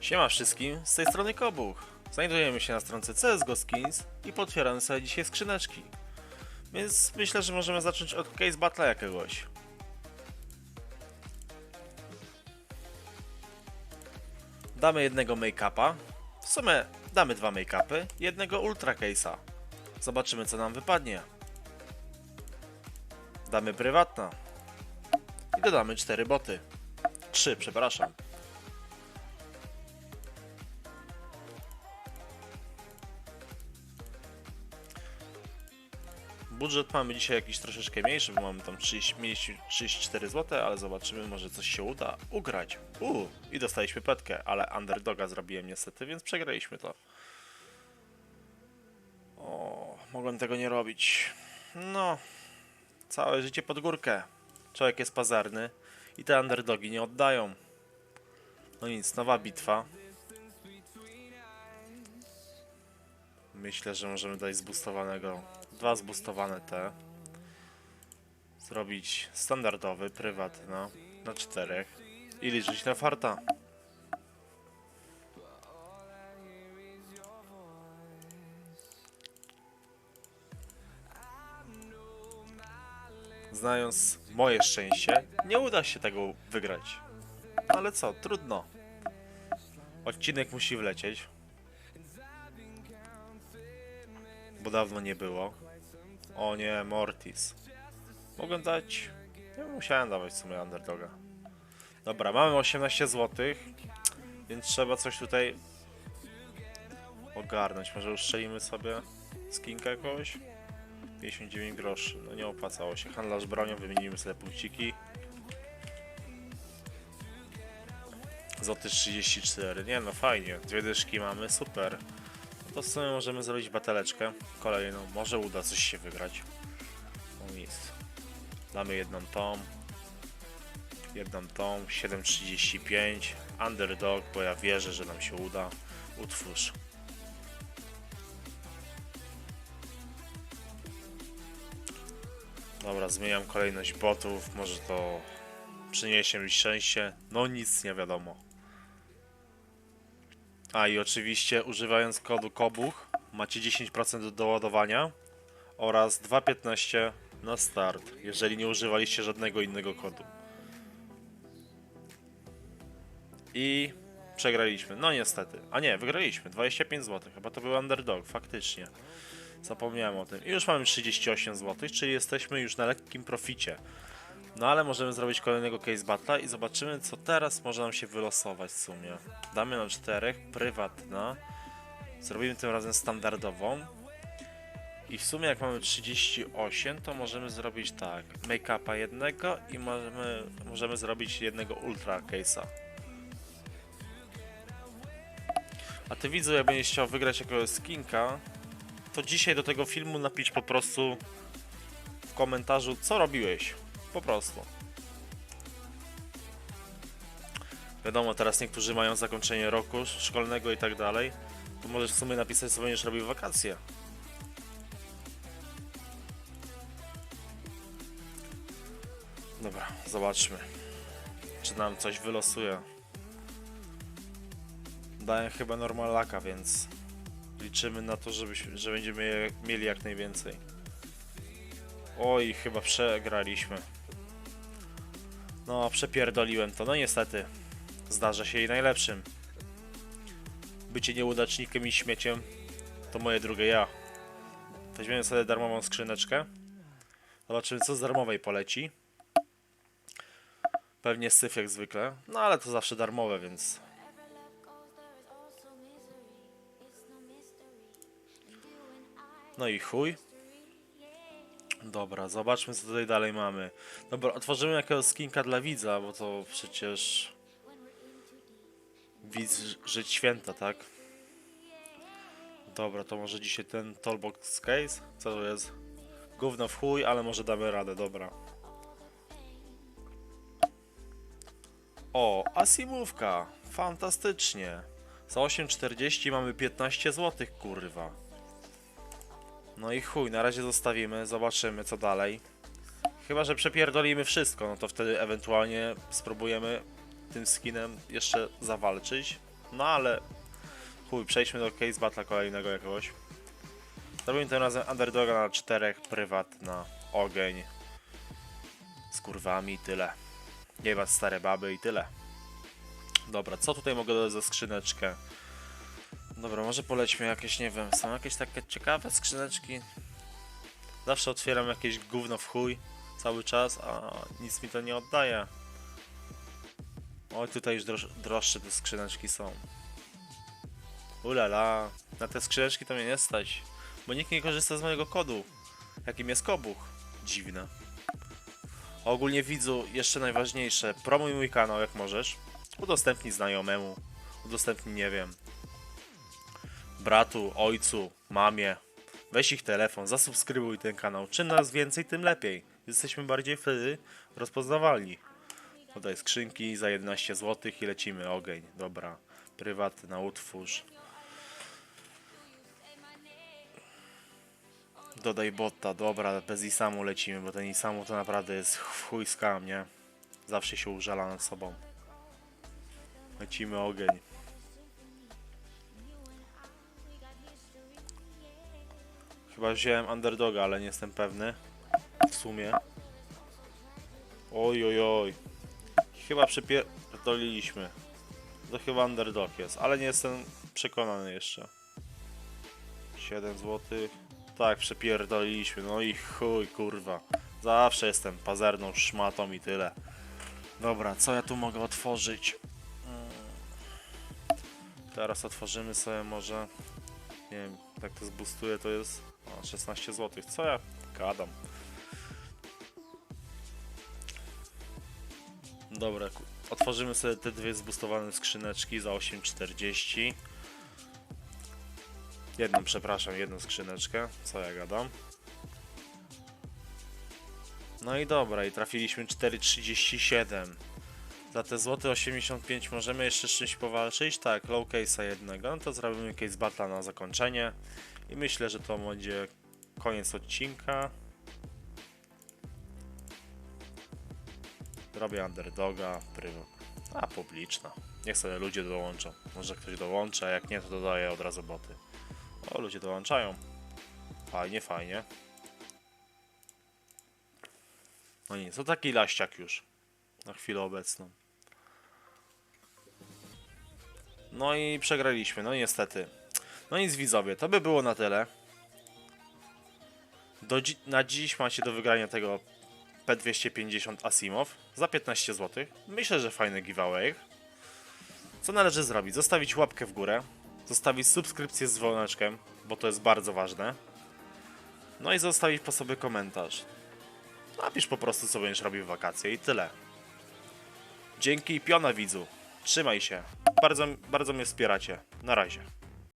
Siema wszystkim, z tej strony Kobuch. Znajdujemy się na stronce CSGO Skins i potwieramy sobie dzisiaj skrzyneczki. Więc myślę, że możemy zacząć od case battle jakiegoś. Damy jednego make-upa. W sumie damy dwa make-upy, jednego ultra case'a. Zobaczymy co nam wypadnie. Damy prywatna. I dodamy cztery boty. Trzy, przepraszam. Budżet mamy dzisiaj jakiś troszeczkę mniejszy, bo mamy tam 30, mieliśmy 34 zł, ale zobaczymy, może coś się uda ugrać. Uuu, i dostaliśmy petkę, ale underdoga zrobiłem niestety, więc przegraliśmy to. O, mogłem tego nie robić. No, całe życie pod górkę. Człowiek jest pazerny i te underdogi nie oddają. No nic, nowa bitwa. Myślę, że możemy dać zbustowanego. Dwa zbustowane te. Zrobić standardowy, prywatny no, na czterech. I liczyć na farta. Znając moje szczęście, nie uda się tego wygrać. Ale co, trudno. Odcinek musi wlecieć. Bo dawno nie było. O nie, Mortis. Mogłem dać... Nie musiałem dawać w sumie underdoga. Dobra, mamy 18 zł. Więc trzeba coś tutaj ogarnąć. Może uszczelimy sobie skinkę jakoś? 59 groszy. No nie opłacało się. Handlarz bronią, wymienimy sobie punkciki. Złoty 34. Nie no, fajnie. Dwie dyszki mamy, super. To w sumie możemy zrobić bateleczkę kolejną. Może uda coś się wygrać. No nic. Damy jedną tą. Jedną tą. 7,35. Underdog, bo ja wierzę, że nam się uda. Utwórz. Dobra, zmieniam kolejność botów. Może to przyniesie mi szczęście. No nic nie wiadomo. A i oczywiście używając kodu KOBUCH macie 10% do doładowania oraz 2,15 na start, jeżeli nie używaliście żadnego innego kodu. I przegraliśmy. No niestety. A nie, wygraliśmy. 25 zł. Chyba to był underdog, faktycznie. Zapomniałem o tym. I już mamy 38 zł, czyli jesteśmy już na lekkim proficie. No ale możemy zrobić kolejnego case battle'a i zobaczymy co teraz może nam się wylosować w sumie. Damy na czterech, prywatna. Zrobimy tym razem standardową. I w sumie jak mamy 38, to możemy zrobić tak. Make-upa jednego i możemy, możemy zrobić jednego ultra case'a. A ty widzu, jak będziesz chciał wygrać jakiegoś skinka, to dzisiaj do tego filmu napisz po prostu w komentarzu, co robiłeś. Po prostu. Wiadomo, teraz niektórzy mają zakończenie roku szkolnego i tak dalej. To możesz w sumie napisać, co będziesz robił w wakacje. Dobra, zobaczmy. Czy nam coś wylosuje. Daję chyba normalaka, więc liczymy na to, żebyśmy, że będziemy mieli jak najwięcej. Oj, chyba przegraliśmy. No, przepierdoliłem to. No niestety. Zdarza się i najlepszym. Bycie nieudacznikiem i śmieciem to moje drugie ja. Weźmiemy sobie darmową skrzyneczkę. Zobaczymy, co z darmowej poleci. Pewnie syf jak zwykle. No ale to zawsze darmowe, więc No i chuj. Dobra, zobaczmy co tutaj dalej mamy. Dobra, otworzymy jakiegoś skinka dla widza, bo to przecież... Widz żyć święta, tak? Dobra, to może dzisiaj ten Tollbox Case? Co to jest? Gówno w chuj, ale może damy radę, dobra. O, Asimówka! Fantastycznie! Za 8,40 mamy 15 zł, kurwa. No i chuj, na razie zostawimy, zobaczymy co dalej. Chyba, że przepierdolimy wszystko, no to wtedy ewentualnie spróbujemy tym skinem jeszcze zawalczyć. No ale chuj, przejdźmy do case battle kolejnego jakiegoś. Zrobimy tym razem underdoga na czterech, prywat na ogień. Z kurwami tyle. Was stare baby i tyle. Dobra, co tutaj mogę dodać za skrzyneczkę? Dobra, może polećmy jakieś, nie wiem, są jakieś takie ciekawe skrzyneczki? Zawsze otwieram jakieś gówno w chuj cały czas, a nic mi to nie oddaje. Oj, tutaj już droż, droższe te skrzyneczki są. Ulala, na te skrzyneczki to mnie nie stać, bo nikt nie korzysta z mojego kodu, jakim jest kobuch. Dziwne. Ogólnie widzu, jeszcze najważniejsze, promuj mój kanał jak możesz. Udostępnij znajomemu, udostępnij, nie wiem, bratu, ojcu, mamie. Weź ich telefon, zasubskrybuj ten kanał. Czym nas więcej, tym lepiej. Jesteśmy bardziej wtedy rozpoznawalni. Tutaj skrzynki za 11 zł i lecimy. Ogień, dobra. Prywatny na utwórz. Dodaj botta, dobra, bez Isamu lecimy, bo ten Isamu to naprawdę jest chuj skam, nie? Zawsze się użala nad sobą. Lecimy ogień. Chyba wziąłem underdoga, ale nie jestem pewny. W sumie. Oj, oj, oj. Chyba przepierdoliliśmy. To chyba underdog jest, ale nie jestem przekonany jeszcze. 7 zł. Tak, przepierdoliliśmy. No i chuj, kurwa. Zawsze jestem pazerną szmatą i tyle. Dobra, co ja tu mogę otworzyć? Mm. Teraz otworzymy sobie może... Nie wiem, tak to zbustuje, to jest o, 16 zł. Co ja gadam? Dobra, otworzymy sobie te dwie zbustowane skrzyneczki za 8,40. Jedną, przepraszam, jedną skrzyneczkę. Co ja gadam? No i dobra, i trafiliśmy 4,37. Za te złote 85 możemy jeszcze z czymś powalczyć? Tak, low case'a jednego. No to zrobimy case battle na zakończenie. I myślę, że to będzie koniec odcinka. Robię underdoga, prywat. A, publiczna. Niech sobie ludzie dołączą. Może ktoś dołączy, a jak nie, to dodaję od razu boty. O, ludzie dołączają. Fajnie, fajnie. No nic, to taki laściak już. Na chwilę obecną. No i przegraliśmy, no niestety. No nic widzowie, to by było na tyle. Do dzi- na dziś macie do wygrania tego P250 Asimov za 15 zł. Myślę, że fajny giveaway. Co należy zrobić? Zostawić łapkę w górę, zostawić subskrypcję z dzwoneczkiem, bo to jest bardzo ważne. No i zostawić po sobie komentarz. Napisz po prostu, co będziesz robił w wakacje i tyle. Dzięki piona widzu. Trzymaj się. Bardzo, bardzo mnie wspieracie. Na razie.